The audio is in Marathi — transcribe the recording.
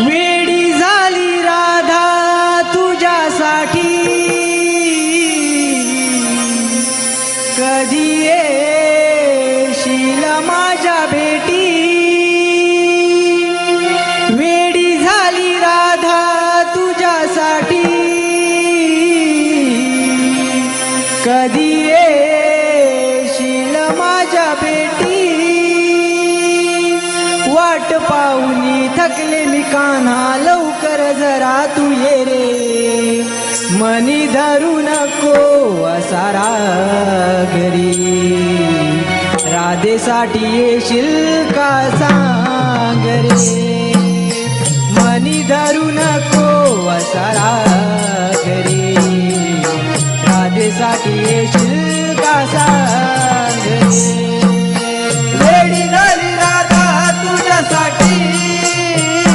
वेडी झाली राधा तुझ्यासाठी. कधी येशील माझ्या भेटी? वेडी झाली राधा तुझ्यासाठी. कधी येशील माझ्या भेटी? वाट पाहुनी मी थकले मी काना लवकर जरा तू ये रे. मनी धरू नको असारा घरी राधेसाठी येशील का सांग रे. मनी धरू नको असारा घरी राधेसाठी येशील